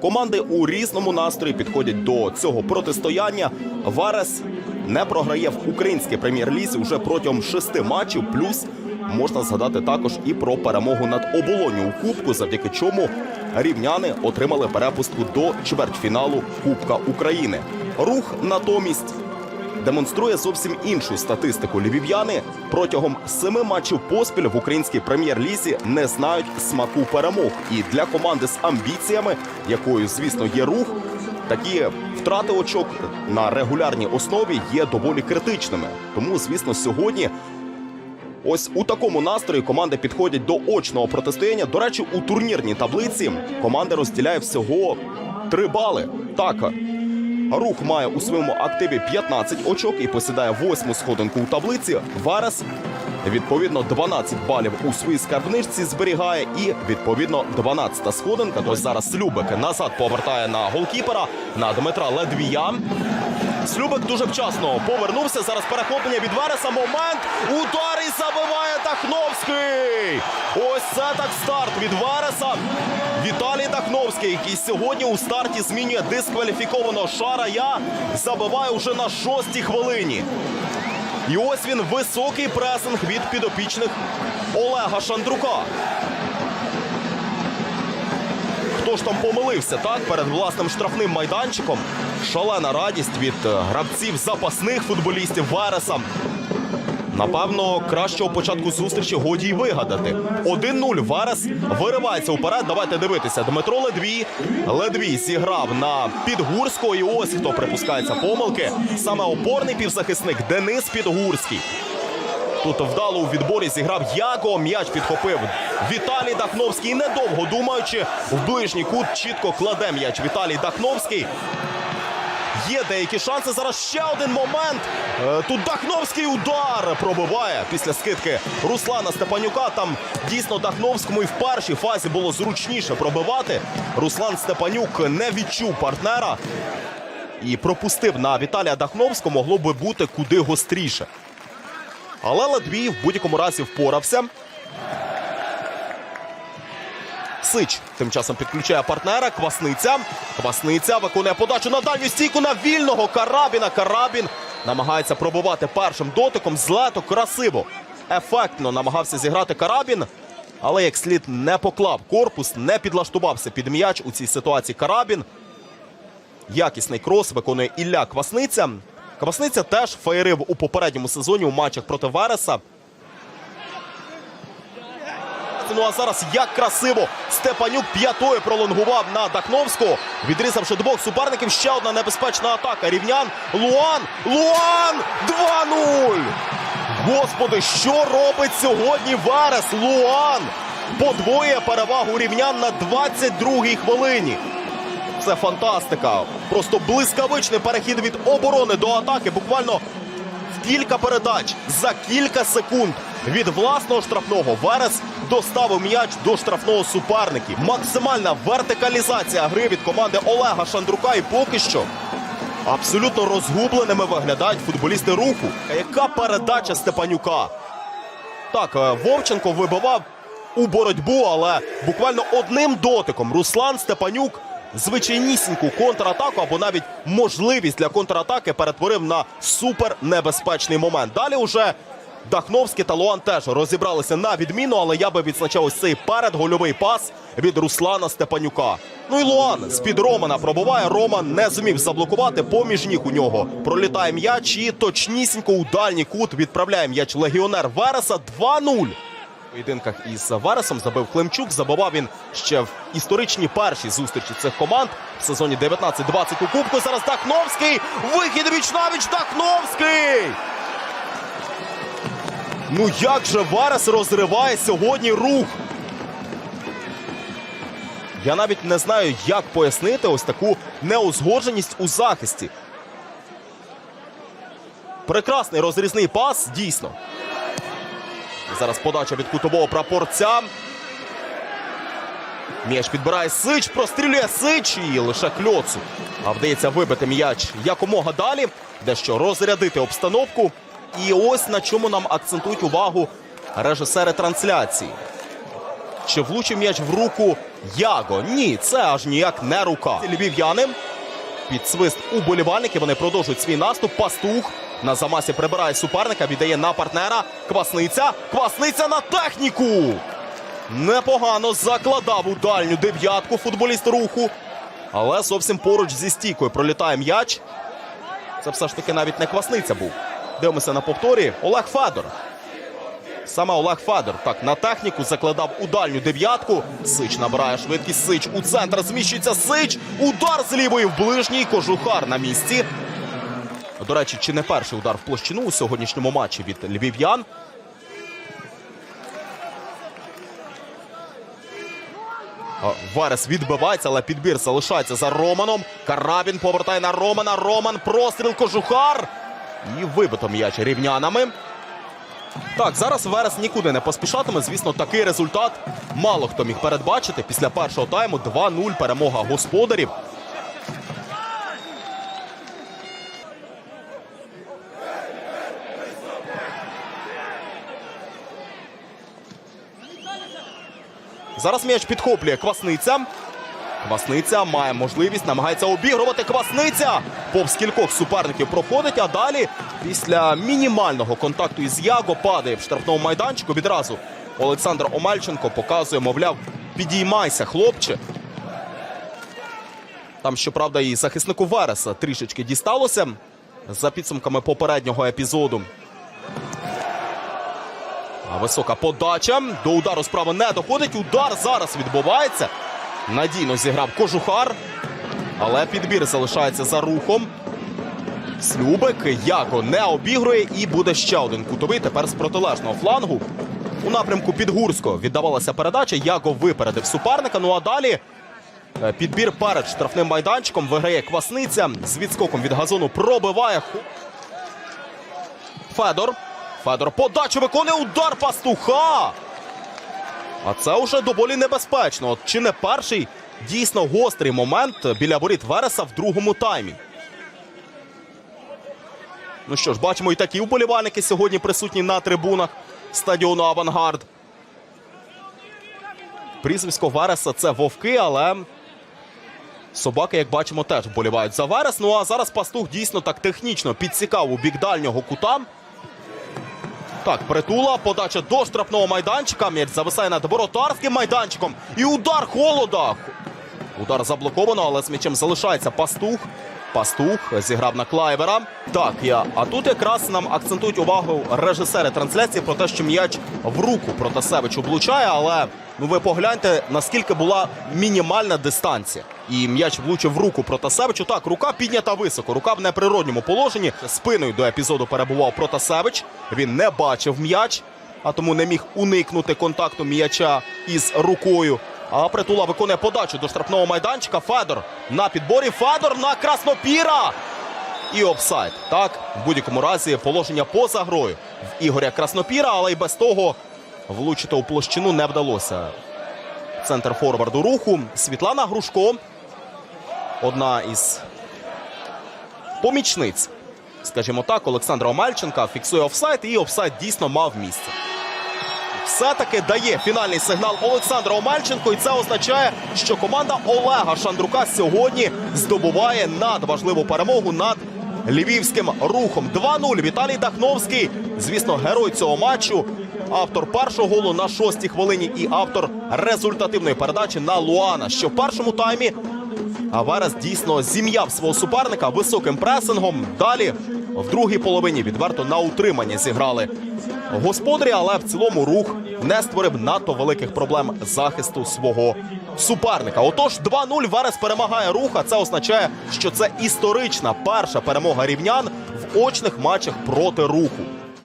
Команди у різному настрої підходять до цього протистояння. Варес не програє в українській прем'єр-лізі вже протягом шести матчів. Плюс можна згадати також і про перемогу над оболоню у Кубку, завдяки чому рівняни отримали перепустку до чвертьфіналу Кубка України. Рух натомість демонструє зовсім іншу статистику. Львів'яни протягом семи матчів поспіль в українській прем'єр-лізі не знають смаку перемог. І для команди з амбіціями, якою, звісно, є рух, такі втрати очок на регулярній основі є доволі критичними. Тому, звісно, сьогодні. Ось у такому настрої команди підходять до очного протистояння. До речі, у турнірній таблиці команда розділяє всього три бали. Так, Рух має у своєму активі 15 очок і посідає восьму сходинку у таблиці. Варес відповідно 12 балів у своїй скарбничці зберігає, і відповідно 12-та сходинка. Тож зараз Любик назад повертає на голкіпера на Дмитра Ледвія. Слюбик дуже вчасно повернувся. Зараз перехоплення від Вереса. Момент. Удар і забиває Тахновський. Ось це так старт від Вереса. Віталій Тахновський, який сьогодні у старті змінює дискваліфікованого Шарая, забиває уже на шостій хвилині. І ось він високий пресинг від підопічних Олега Шандрука. Хто ж там помилився так перед власним штрафним майданчиком? Шалена радість від е, гравців запасних футболістів Вереса. Напевно, кращого початку зустрічі годі й вигадати. 1-0 Верес виривається вперед. Давайте дивитися. Дмитро Ледвій. Ледвій зіграв на Підгурського. І ось хто припускається помилки. Саме опорний півзахисник Денис Підгурський. Тут вдало у відборі зіграв Яко. М'яч підхопив Віталій Дахновський. Недовго думаючи, в ближній кут чітко кладе м'яч Віталій Дахновський. Є деякі шанси. Зараз ще один момент. Е, Тут Дахновський удар пробиває після скидки Руслана Степанюка. Там дійсно Дахновському і в першій фазі було зручніше пробивати. Руслан Степанюк не відчув партнера і пропустив на Віталія Дахновського. Могло би бути куди гостріше. Але Ледвій в будь-якому разі впорався. Сич тим часом підключає партнера. Квасниця. Квасниця виконує подачу на дальню стійку на вільного Карабіна. Карабін намагається пробувати першим дотиком. Злето красиво. Ефектно намагався зіграти Карабін. Але як слід не поклав корпус, не підлаштувався під м'яч у цій ситуації Карабін. Якісний крос виконує Ілля Квасниця. Квасниця теж феєрив у попередньому сезоні у матчах проти Вереса. Ну а зараз як красиво Степанюк п'ятою пролонгував на Дахновського, відрізавши двох суперників. Ще одна небезпечна атака. Рівнян. Луан. Луан! 2-0! Господи, що робить сьогодні Верес? Луан! Подвоює перевагу рівнян на 22-й хвилині. Це фантастика. Просто блискавичний перехід від оборони до атаки. Буквально в кілька передач за кілька секунд від власного штрафного Верес доставив м'яч до штрафного суперників. Максимальна вертикалізація гри від команди Олега Шандрука. І поки що абсолютно розгубленими виглядають футболісти руху. Яка передача Степанюка? Так, е, Вовченко вибивав у боротьбу, але буквально одним дотиком Руслан Степанюк звичайнісіньку контратаку або навіть можливість для контратаки перетворив на супернебезпечний момент. Далі уже Дахновський та Луан теж розібралися на відміну, але я би відзначав ось цей передгольовий пас від Руслана Степанюка. Ну і Луан з-під Романа пробуває. Роман не зумів заблокувати. Поміж ніг у нього пролітає м'яч і точнісінько у дальній кут відправляє м'яч легіонер Вереса 2-0. Поєдинках із Вересом забив Климчук. Забивав він ще в історичній першій зустрічі цих команд в сезоні 19-20 у Кубку. Зараз Дахновський. Вихід віч навіч Дахновський. Ну як же Верес розриває сьогодні рух? Я навіть не знаю, як пояснити ось таку неузгодженість у захисті. Прекрасний розрізний пас, дійсно. Зараз подача від кутового прапорця. М'яч підбирає Сич, прострілює Сич і лише кльоцу. А вдається вибити м'яч якомога далі, дещо розрядити обстановку. І ось на чому нам акцентують увагу режисери трансляції. Чи влучив м'яч в руку Яго? Ні, це аж ніяк не рука. Львів'яни під свист уболівальників. Вони продовжують свій наступ. Пастух на замасі прибирає суперника, віддає на партнера. Квасниця. Квасниця на техніку. Непогано закладав у дальню дев'ятку футболіст руху. Але зовсім поруч зі стійкою пролітає м'яч. Це все ж таки навіть не квасниця був. Дивимося на повторі. Олег Федор. Саме Олег Федор так на техніку закладав у дальню дев'ятку. Сич набирає швидкість. Сич у центр зміщується Сич. Удар з лівої в ближній. Кожухар на місці. До речі, чи не перший удар в площину у сьогоднішньому матчі від львів'ян. Верес відбивається, але підбір залишається за Романом. Карабін повертає на Романа. Роман простріл кожухар. І вибито м'яч рівнянами. Так, зараз Верес нікуди не поспішатиме. Звісно, такий результат мало хто міг передбачити. Після першого тайму 2-0 перемога господарів. Зараз м'яч підхоплює Квасниця. Квасниця має можливість, намагається обігрувати Квасниця. Повз кількох суперників проходить, а далі після мінімального контакту із Яго падає в штрафному майданчику. Відразу Олександр Омельченко показує, мовляв, підіймайся, хлопче. Там, щоправда, і захиснику Вереса трішечки дісталося за підсумками попереднього епізоду. Висока подача. До удару справа не доходить. Удар зараз відбувається. Надійно зіграв кожухар. Але підбір залишається за рухом. Слюбик Яко не обігрує і буде ще один кутовий. Тепер з протилежного флангу. У напрямку Підгурського віддавалася передача. Яко випередив суперника. Ну а далі е, підбір перед штрафним майданчиком виграє Квасниця. З відскоком від газону пробиває. Федор. Федор подачу виконує удар пастуха. А це вже доволі небезпечно. От чи не перший дійсно гострий момент біля воріт Вереса в другому таймі. Ну що ж, бачимо і такі вболівальники сьогодні присутні на трибунах стадіону Авангард. Прізвисько Вереса це вовки, але собаки, як бачимо, теж вболівають за Верес. Ну а зараз пастух дійсно так технічно підсікав у бік дальнього кута. Так, притула, подача до штрафного майданчика. М'яч зависає над воротарським майданчиком. І удар холода. Удар заблоковано, але з м'ячем залишається пастух. Пастух зіграв на Клайбера. Так, я. А тут якраз нам акцентують увагу режисери трансляції про те, що м'яч в руку Протасевич облучає, але ну ви погляньте, наскільки була мінімальна дистанція. І м'яч влучив в руку Протасевичу. Так, рука піднята високо. Рука в неприродньому положенні. Спиною до епізоду перебував Протасевич. Він не бачив м'яч, а тому не міг уникнути контакту м'яча із рукою. А притула виконує подачу до штрафного майданчика. Федор на підборі. Федор на Краснопіра. І офсайд. Так, в будь-якому разі положення поза грою в Ігоря Краснопіра, але й без того влучити у площину не вдалося. Центр форварду руху. Світлана Грушко. Одна із помічниць, скажімо так, Олександра Омельченка фіксує офсайд, і офсайд дійсно мав місце. Все-таки дає фінальний сигнал Олександра Омельченко, і це означає, що команда Олега Шандрука сьогодні здобуває надважливу перемогу над львівським рухом. 2-0. Віталій Дахновський, звісно, герой цього матчу. Автор першого голу на шостій хвилині і автор результативної передачі на Луана. Що в першому таймі а Верес дійсно зім'яв свого суперника високим пресингом. Далі в другій половині відверто на утримання зіграли господарі, але в цілому рух не створив надто великих проблем захисту свого суперника. Отож, 2-0 Верес перемагає рух. А це означає, що це історична перша перемога рівнян в очних матчах проти руху.